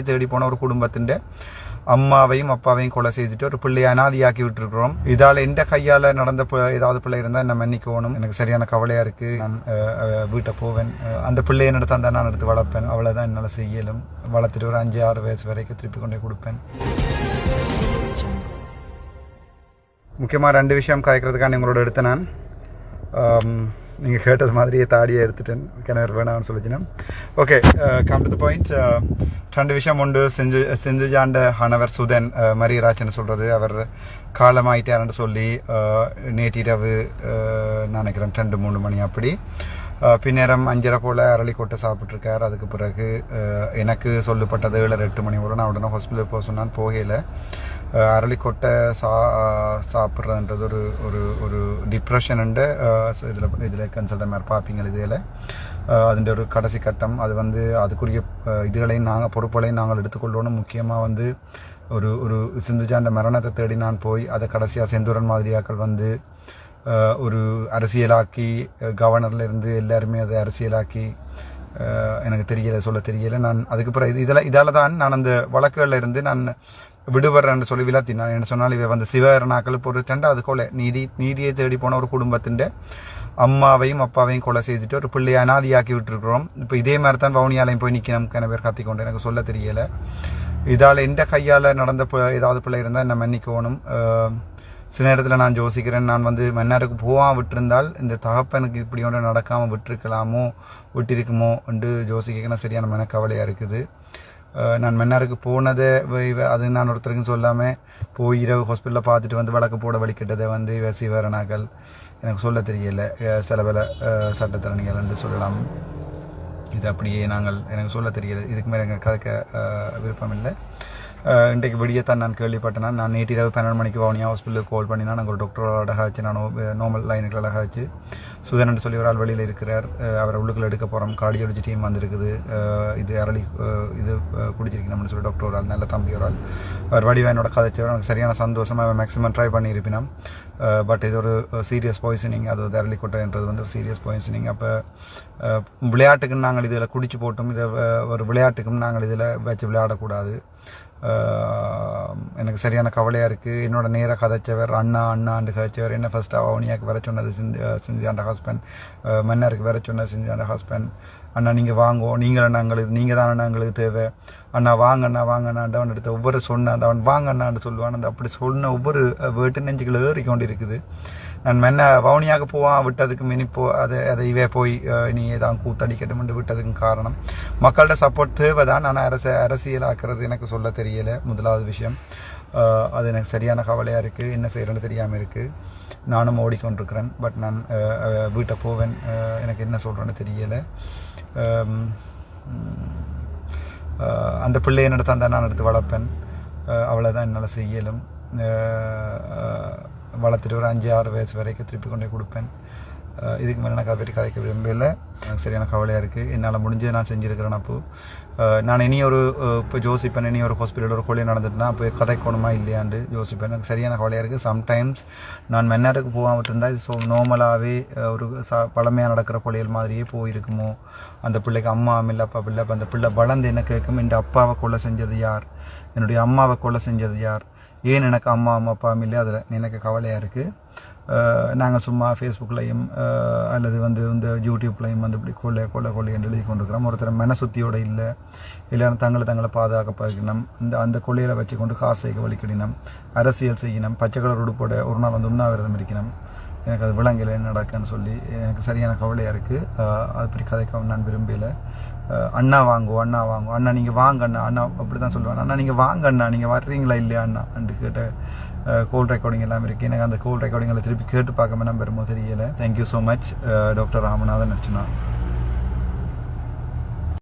தேடி போன ஒரு குடும்பத்தின் அம்மாவையும் அப்பாவையும் கொலை செய்துட்டு ஒரு பிள்ளையை அனாதியாக்கி விட்டுருக்குறோம். இதால எந்த கையால நடந்த பி- ஏதாவது பிள்ளை இருந்தா என்ன மன்னிக்கணும். எனக்கு சரியான கவலையா இருக்கு. நான் வீட்டை போவேன். அந்த பிள்ளையை எடுத்து அந்த நான் எடுத்து வளர்ப்பேன். அவ்வளவுதான் என்னால செய்யலும். வளர்த்துட்டு ஒரு அஞ்சு ஆறு வயசு வரைக்கும் திருப்பி கொண்டே கொடுப்பேன். முக்கியமாக ரெண்டு விஷயம் காய்க்கிறதுக்கான எங்களோட எடுத்த நான். நீங்கள் கேட்டது மாதிரியே தாடியை எடுத்துட்டேன் கிணறு வேணாம்னு சொல்லிச்சினேன். Okay come uh, to point uh, ரெண்டு விஷயம் உண்டு. செஞ்சு செஞ்சுஜாண்ட ஹனவர் சுதன் uh, மரியராஜன் சொல்கிறது அவர் காலமாயிட்டாருன்னு சொல்லி அஹ், நேற்றிரவு நினைக்கிறேன் ரெண்டு மூணு மணி அப்படி. பின்னேரம் அஞ்சரை போல் அரளிக்கோட்டை சாப்பிட்ருக்கார் அதுக்கு பிறகு எனக்கு சொல்லப்பட்டது ஏழரை எட்டு மணி வரும். நான் உடனே ஹாஸ்பிட்டலுக்கு போக சொன்னான்னு போகையில் அரளிக்கோட்டை சா சாப்பிட்றதுன்றது ஒரு ஒரு ஒரு டிப்ரெஷனுண்டு இதில் இதில் கன்சல்டன் மாதிரி பார்ப்பீங்க இதில் அதுன்ற ஒரு கடைசி கட்டம். அது வந்து அதுக்குரிய இதுகளையும் நாங்கள் பொறுப்புகளையும் நாங்கள் எடுத்துக்கொள்ளணும் முக்கியமாக வந்து ஒரு ஒரு சிந்துஜாண்ட மரணத்தை தேடி நான் போய் அதை கடைசியாக செந்தூரன் மாதிரியாக்கள் வந்து ஒரு அரசியலாக்கி கவர்னர்லேருந்து எல்லாருமே அதை அரசியலாக்கி எனக்கு தெரியலை சொல்ல தெரியலை. நான் அதுக்கப்புறம் இது இதில் இதால் தான் நான் அந்த வழக்குகளில் இருந்து நான் விடுபடுறேன்னு சொல்லி விளாத்தி நான் என்ன சொன்னால் இவ வந்து சிவகரணாக்கள் இப்போ ஒரு ரெண்டாவது கொலை நீதி நீதியை தேடி போன ஒரு குடும்பத்தின் அம்மாவையும் அப்பாவையும் கொலை செய்துட்டு ஒரு பிள்ளையை அனாதியாக்கி விட்டுருக்குறோம். இப்போ இதே மாதிரி தான் வவுனியாலையும் போய் நிற்கணும் கன பேர் கத்திக்கொண்டு எனக்கு சொல்ல தெரியலை. இதால் எந்த கையால் நடந்த பி- ஏதாவது பிள்ளை இருந்தால் என்ன மன்னிக்கணும். சில நேரத்தில் நான் யோசிக்கிறேன் நான் வந்து மன்னாருக்கு போகாம விட்டிருந்தால் இந்த தகப்பனுக்கு இப்படி ஒன்று நடக்காமல் விட்டிருக்கலாமோ விட்டிருக்குமோ என்று யோசிக்க சரியான மனக்கவலையாக இருக்குது. நான் மன்னாருக்கு போனதை அது நான் ஒருத்தருக்கும் சொல்லாமல் போய் இரவு ஹாஸ்பிட்டலில் பார்த்துட்டு வந்து வழக்கு போட வலிக்கிட்டதை வந்து இவ சிவரணாக்கள் எனக்கு சொல்ல தெரியல. சில பல சட்டத்திறனிகள் என்று சொல்லலாம். இது அப்படியே நாங்கள் எனக்கு சொல்ல தெரியல. இதுக்கு மேலே எனக்கு கதைக்க விருப்பம் இல்லை அஹ், இன்றைக்கு விடியத்தான் நான் கேள்விப்பட்டேன் நான் நேற்று இரவு பன்னெண்டு மணிக்கு வவுனியா ஹாஸ்பிட்டலுக்கு கால் பண்ணினா நாங்கள் ஒரு டாக்டரோட அழகாச்சு நான் நார்மல் லைனுக்கு அழகாச்சு. சுதனன் சொல்லி ஒரு ஆள் வெளியில் இருக்கிறார். அவரை உள்ளுக்குள்ள எடுக்க போகிறோம் கார்டியாலஜி டீம் வந்திருக்குது. இது அரளி இது குடிச்சிருக்கணும்னு சொல்லி டாக்டர் ஒரு ஆள் நல்ல தம்பி ஒரு ஆள். அவர் வடிவாயனோட கதைச்சவர். எனக்கு சரியான சந்தோஷமாக அவன் மேக்ஸிமம் ட்ரை பண்ணியிருப்பினான். பட் இது ஒரு சீரியஸ் பாய்சனிங் அது வந்து அரளிக்கொட்டைன்றது வந்து சீரியஸ் பாய்சனிங் அப்போ விளையாட்டுக்குன்னு நாங்கள் இதில் குடிச்சு போட்டும். இதை ஒரு விளையாட்டுக்கும் நாங்கள் இதில் வச்சு விளையாடக்கூடாது. எனக்கு சரியான கவலையாக இருக்குது என்னோட நேர கதைச்சவர் அண்ணா அண்ணாண்டு கதைச்சவர் என்ன ஃபஸ்ட்டாக அவனியாக்கு வர சொன்னது செஞ்சு செஞ்சாண்ட ஹஸ்பண்ட் மன்னருக்கு வர சொன்னது செஞ்சாண்ட ஹஸ்பண்ட் அண்ணா நீங்கள் வாங்குவோம் நீங்கள் நாங்களுக்கு நீங்கள் தான் நாங்களுக்கு தேவை. அண்ணா வாங்க அண்ணா வாங்க அண்ணா அவன் எடுத்த ஒவ்வொரு சொன்ன அந்த அவன் வாங்க அண்ணான்னு சொல்லுவான். அந்த அப்படி சொன்ன ஒவ்வொரு வேட்டு நெஞ்சுகள் ஏறி கொண்டு இருக்குது. நான் மென்ன வவுனியாக போவான் விட்டதுக்கு மினி போ அதை அதை இவே போய் நீ தான் கூத்தடிக்கட்டும்னு விட்டதுக்கு காரணம். மக்கள்கிட்ட சப்போர்ட் தேவை தான் ஆனால் அரச அரசியலாக்குறது எனக்கு சொல்ல தெரியல. முதலாவது விஷயம். அது எனக்கு சரியான கவலையாக இருக்குது என்ன செய்கிறேன்னு தெரியாமல் இருக்குது நானும் ஓடிக்கொண்டிருக்கிறேன். பட் நான் வீட்டை போவேன். எனக்கு என்ன சொல்கிறேன்னு தெரியலை. அந்த பிள்ளையை எடுத்து அந்த நான் எடுத்து வளர்ப்பேன். அஹ், அவ்வளவுதான் என்னால் செய்யலும் அஹ், வளர்த்துட்டு ஒரு அஞ்சு ஆறு வயசு வரைக்கும் திருப்பி கொண்டே கொடுப்பேன். இதுக்கு மேலே நான் கதை கதைக்க விரும்பலை. சரியான கவலையாக இருக்குது என்னால் முடிஞ்சது நான் செஞ்சுருக்கிறேன் அப்போ. நான் இனி ஒரு இப்போ ஜோசிப்பேன் இனி ஒரு ஹாஸ்பிட்டல் ஒரு கொலை நடந்துட்டுனா போய் கதைக்கணுமா இல்லையாண்டு யோசிப்பேன் எனக்கு சரியான கவலையாக இருக்குது சம்டைம்ஸ் நான் மென்னாருக்கு போகாம இருந்தால் இது ஸோ நார்மலாகவே ஒரு ச பழமையாக நடக்கிற கொலைகள் மாதிரியே போயிருக்குமோ? அந்த பிள்ளைக்கு அம்மா இல்லை அப்பா பிள்ளை அப்போ அந்த பிள்ளை வளர்ந்து என்ன கேட்கும்? இந்த அப்பாவை கொலை செஞ்சது யார்? என்னுடைய அம்மாவை கொலை செஞ்சது யார்? ஏன் எனக்கு அம்மா அம்மா அப்பா இல்லை அதில் எனக்கு கவலையாக இருக்குது நாங்கள் சும்மா ஃபேஸ்புக்லையும் அல்லது வந்து இந்த யூடியூப்லையும் வந்து இப்படி கொள்ளை கொள்ளை கொள்ளை என்று எழுதி கொண்டிருக்கிறோம். ஒருத்தர் மனசுத்தியோடு இல்லை எல்லாரும் தங்களை தங்களை பாதுகாக்க இந்த அந்த கொள்ளையில் வச்சு கொண்டு காசைக்கு வலிக்கடினம் அரசியல் செய்யணும் பச்சை கலர் உடுப்போட ஒரு நாள் வந்து உண்ணாவிரதம் இருக்கணும் எனக்கு அது விலங்கில் என்ன நடக்குன்னு சொல்லி. எனக்கு சரியான கவலையாக இருக்குது அது பற்றி கதைக்கவும் நான் விரும்பல. அண்ணா வாங்குவோம் அண்ணா வாங்குவோம் அண்ணா நீங்கள் வாங்க அண்ணா. அண்ணா அப்படி தான் சொல்லுவாங்க. அண்ணா நீங்கள் வாங்க அண்ணா. நீங்கள் வர்றீங்களா இல்லையா அண்ணா? அண்டு கேட்ட கோல் ரெக்கார்டிங் எல்லாம் இருக்குது எனக்கு அந்த கோல் ரெக்கார்டிங்களை திருப்பி கேட்டு பார்க்காம நம்பருமோ தெரியலை. Thank you so much doctor Ramanathan Archana.